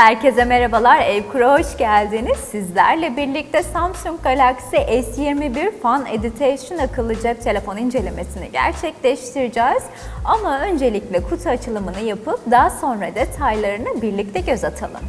Herkese merhabalar, Evkur'a hoş geldiniz. Sizlerle birlikte Samsung Galaxy S21 Fan Edition akıllı cep telefon incelemesini gerçekleştireceğiz. Ama öncelikle kutu açılımını yapıp daha sonra detaylarını birlikte göz atalım.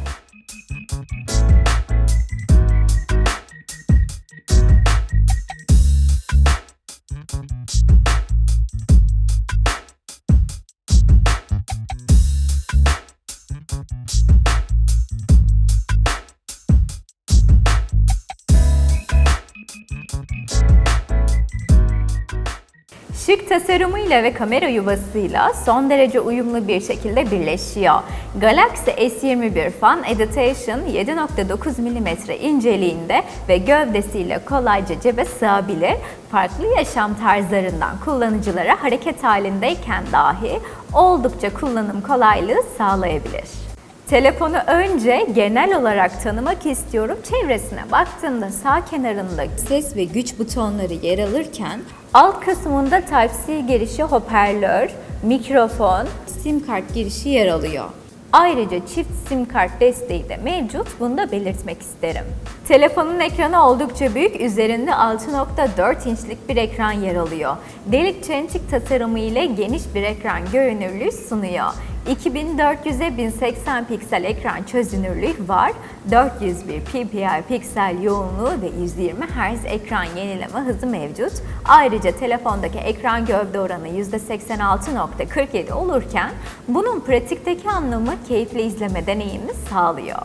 Şık tasarımıyla ve kamera yuvasıyla son derece uyumlu bir şekilde birleşiyor. Galaxy S21 Fan Edition 7.9 mm inceliğinde ve gövdesiyle kolayca cebe sığabilir. Farklı yaşam tarzlarından kullanıcılara hareket halindeyken dahi oldukça kullanım kolaylığı sağlayabilir. Telefonu önce genel olarak tanımak istiyorum. Çevresine baktığında sağ kenarında ses ve güç butonları yer alırken alt kısmında Type-C girişi hoparlör, mikrofon, sim kart girişi yer alıyor. Ayrıca çift sim kart desteği de mevcut. Bunu da belirtmek isterim. Telefonun ekranı oldukça büyük. Üzerinde 6.4 inçlik bir ekran yer alıyor. Delik çentik tasarımı ile geniş bir ekran görünürlüğü sunuyor. 2400'e 1080 piksel ekran çözünürlüğü var. 401 ppi piksel yoğunluğu ve 120 Hz ekran yenileme hızı mevcut. Ayrıca telefondaki ekran gövde oranı %86.47 olurken bunun pratikteki anlamı keyifli izleme deneyimini sağlıyor.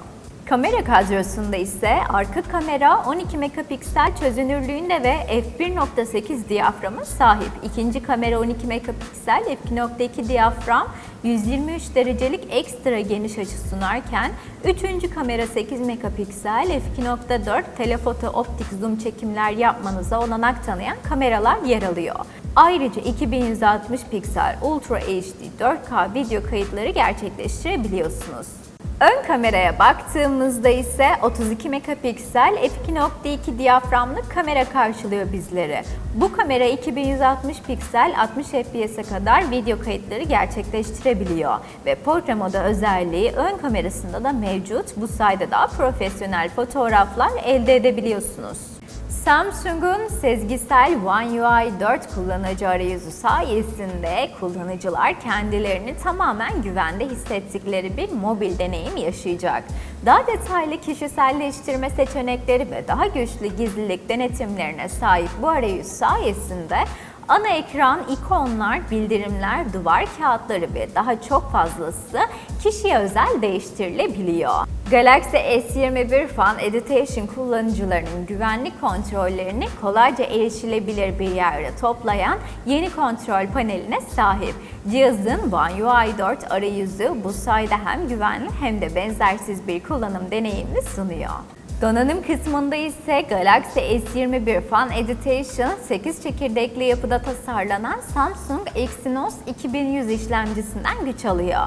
Kamera kadrosunda ise arka kamera 12 megapiksel çözünürlüğünde ve f1.8 diyaframa sahip. İkinci kamera 12 megapiksel f2.2 diyafram 123 derecelik ekstra geniş açı sunarken üçüncü kamera 8 megapiksel f2.4 telefoto optik zoom çekimler yapmanıza olanak tanıyan kameralar yer alıyor. Ayrıca 2160 piksel Ultra HD 4K video kayıtları gerçekleştirebiliyorsunuz. Ön kameraya baktığımızda ise 32 megapiksel f2.2 diyaframlı kamera karşılıyor bizleri. Bu kamera 2160 piksel 60 fps'e kadar video kayıtları gerçekleştirebiliyor ve portre modu özelliği ön kamerasında da mevcut. Bu sayede daha profesyonel fotoğraflar elde edebiliyorsunuz. Samsung'un sezgisel One UI 4 kullanıcı arayüzü sayesinde kullanıcılar kendilerini tamamen güvende hissettikleri bir mobil deneyim yaşayacak. Daha detaylı kişiselleştirme seçenekleri ve daha güçlü gizlilik denetimlerine sahip bu arayüz sayesinde Ana ekran, ikonlar, bildirimler, duvar kağıtları ve daha çok fazlası kişiye özel değiştirilebiliyor. Galaxy S21 Fan Edition kullanıcılarının güvenlik kontrollerini kolayca erişilebilir bir yerde toplayan yeni kontrol paneline sahip. Cihazın One UI 4 arayüzü bu sayede hem güvenli hem de benzersiz bir kullanım deneyimini sunuyor. Donanım kısmında ise Galaxy S21 Fan Edition 8 çekirdekli yapıda tasarlanan Samsung Exynos 2100 işlemcisinden güç alıyor.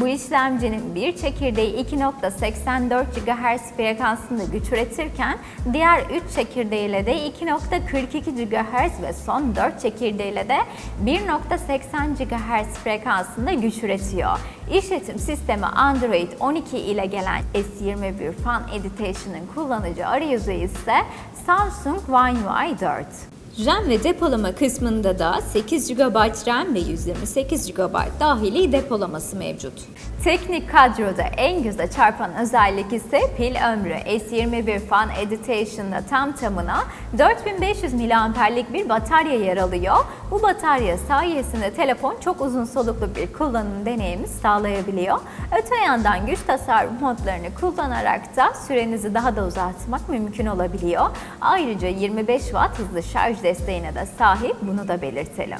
Bu işlemcinin bir çekirdeği 2.84 GHz frekansında güç üretirken diğer 3 çekirdeğiyle de 2.42 GHz ve son 4 çekirdeğiyle de 1.80 GHz frekansında güç üretiyor. İşletim sistemi Android 12 ile gelen S21 Fan Edition'ın kullanıcı arayüzü ise Samsung One UI 4. RAM ve depolama kısmında da 8 GB RAM ve 128 GB dahili depolaması mevcut. Teknik kadroda en göze çarpan özellik ise pil ömrü. S21 Fan Editation'da tam tamına 4500 mAh'lik bir batarya yer alıyor. Bu batarya sayesinde telefon çok uzun soluklu bir kullanım deneyimi sağlayabiliyor. Öte yandan güç tasarruf modlarını kullanarak da sürenizi daha da uzatmak mümkün olabiliyor. Ayrıca 25 Watt hızlı şarj desteğine de sahip bunu da belirtelim.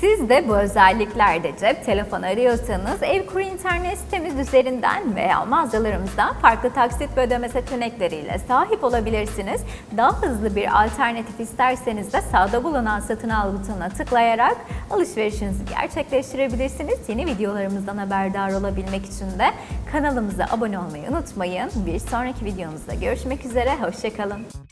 Siz de bu özelliklerde cep telefonu arıyorsanız Evkur internet sitemiz üzerinden veya mağazalarımızdan farklı taksit ve ödeme seçenekleriyle sahip olabilirsiniz. Daha hızlı bir alternatif isterseniz de sağda bulunan satın al butonuna tıklayarak alışverişinizi gerçekleştirebilirsiniz. Yeni videolarımızdan haberdar olabilmek için de kanalımıza abone olmayı unutmayın. Bir sonraki videomuzda görüşmek üzere, hoşçakalın.